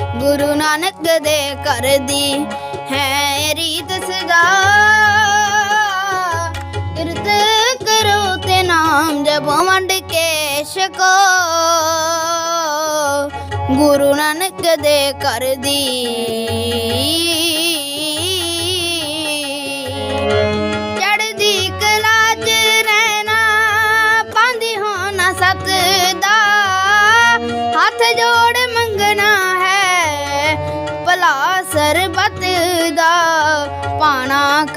ਗੁਰੂ ਨਾਨਕ ਦੇ ਘਰ ਦੀ ਹੈ ਰੀਤ ਸਦਾ। ਕਿਰਤ ਕਰੋ ਤੇ ਨਾਮ ਜਪੋ ਵੰਡ ਕੇ ਛਕੋ। ਗੁਰੂ ਨਾਨਕ ਦੇ ਘਰ ਦੀ ਚੜ੍ਹਦੀ ਕਲਾ ਚ ਸਤ ਦਾ ਹੱਥ ਜੋ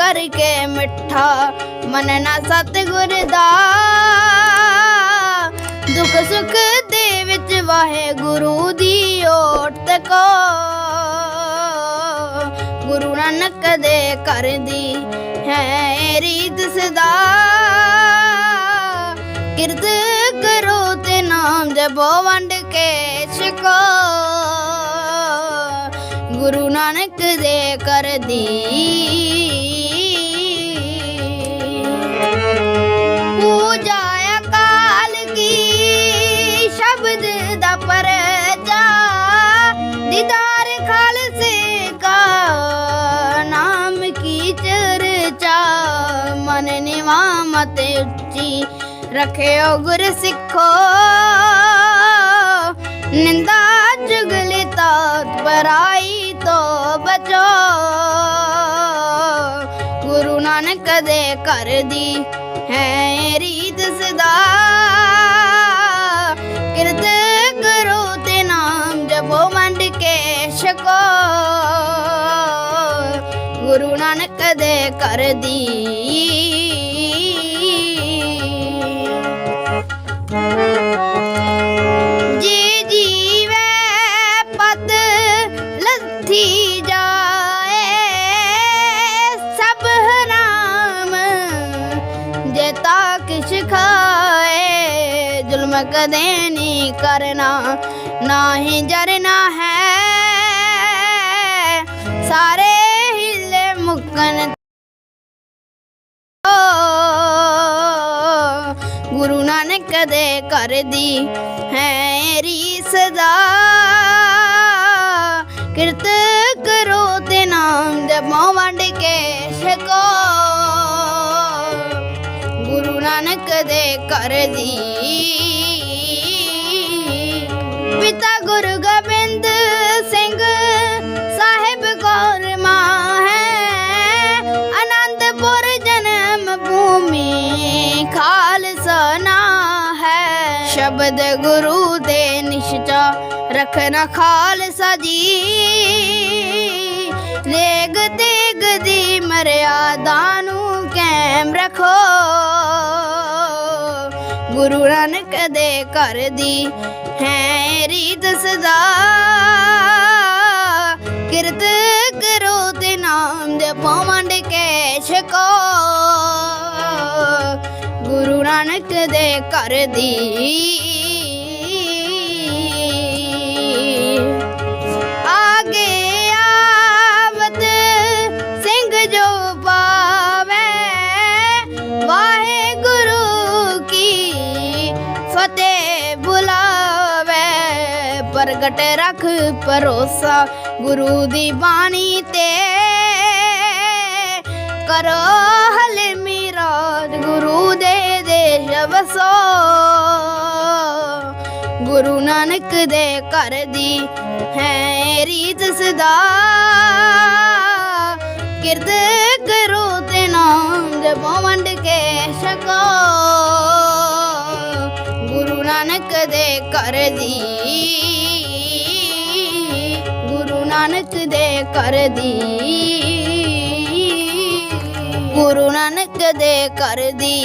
ਪਾਣਾ ਕਰਕੇ ਮਿੱਠਾ ਮੰਨਣਾ ਸਤਿਗੁਰ ਦਾ। ਦੁੱਖ ਸੁੱਖ ਦੇ ਵਿੱਚ ਵਾਹਿਗੁਰੂ ਦੀ ਓਟ ਕੋ। ਗੁਰੂ ਨਾਨਕ ਦੇ ਘਰ ਦੀ ਹੈ ਰੀਤ ਸਦਾ। ਕਿਰਤ ਕਰੋ ਤੇ ਨਾਮ ਜਪੋ ਵੰਡ ਕੇ। ਛਕੋ ਗੁਰੂ ਨਾਨਕ ਦੇ ਘਰ ਨਿਵਾਮਤ ਉੱਚੀ ਰਖਿਓ ਗੁਰ ਸਿੱਖੋ। ਨਿੰਦਾ ਜੁਗਲੀ ਤਾਤ ਪਰਾਈ ਤੋਂ ਬਚੋ। ਗੁਰੂ ਨਾਨਕ ਦੇ ਘਰ ਦੀ ਹੈ ਰੀਤ ਸਦਾ। ਕਿਰਤ ਕਰੋ ਤੇ ਨਾਮ ਜਪੋ ਮੰਡ ਕੇ ਛਕੋ। ਗੁਰੂ ਨਾਨਕ ਦੇ ਘਰ ਦੀ ਜੀ ਜੀਵੇ ਪਦ ਲੱਥੀ ਜਾਏ, ਸਭ ਹਰਾਮ ਜੇ ਤਾ ਕਿਛ ਖਾਏ, ਜ਼ੁਲਮ ਕਦੇ ਨਹੀਂ ਕਰਨਾ ਨਾ ਹੀ ਜਰਨਾ ਹੈ। ਸਾਰੇ ਹਿੱਲੇ ਮੁੱਕਣ ਗੁਰੂ ਨਾ ਕਦੇ ਘਰ ਦੀ ਹੈ ਰੀਸ ਦਾ। ਕਿਰਤ ਕਰੋ ਤੇ ਨਾਮ ਜਪੋ ਵੰਡ ਕੇ ਛਕੋ। ਗੁਰੂ ਨਾਨਕ ਦੇ ਘਰ ਦੀ ਪਿਤਾ ਗੁਰੂ ਗੋਬਿੰਦ ਸਿੰਘ ਸ਼ਬਦ ਗੁਰੂ ਦੇ ਨਿਸ਼ਚਾ ਰਖਣਾ ਖਾਲਸਾ ਜੀ। ਲੇਗ ਤੇਗ ਦੀ ਮਰਿਆਦਾ ਨੂੰ ਕੈਮ ਰੱਖੋ। ਗੁਰੂ ਨਾਨਕ ਦੇ ਘਰ ਦੀ ਹੈ ਰੀਤ ਸਦਾ ਕਿਰਤ ਕਰੋ ਤੇ ਨਾਮ ਦੇ ਵੰਡ ਕੇ। ਛਕੋ ਗੁਰੂ ਨਾਨਕ ਦੇ ਘਰ ਦੀ। ਆਗੇ ਆਵਤ ਸਿੰਘ ਜੋ ਪਾਵੇ, ਵਾਹਿਗੁਰੂ ਕੀ ਫਤਿਹ ਬੁਲਾਵੇ। ਪ੍ਰਗਟ ਰੱਖ ਭਰੋਸਾ ਗੁਰੂ ਦੀ ਬਾਣੀ ਤੇ। ਕਰੋ ਹਲੇ ਮੀਰਾਦ ਗੁਰੂ ਦੇ ਵਸੋ। ਗੁਰੂ ਨਾਨਕ ਦੇ ਘਰ ਦੀ ਹੈ ਰੀਤ ਸਦਾ। ਕਿਰਤ ਕਰੋ ਤੇ ਨਾਮ ਜਪੋ ਵੰਡ ਕੇ ਛਕੋ। ਗੁਰੂ ਨਾਨਕ ਦੇ ਘਰ ਦੀ, ਗੁਰੂ ਨਾਨਕ ਦੇ ਘਰ ਦੀ ਗੁਰੂ ਨਾਨਕ ਦੇ ਘਰ ਦੀ।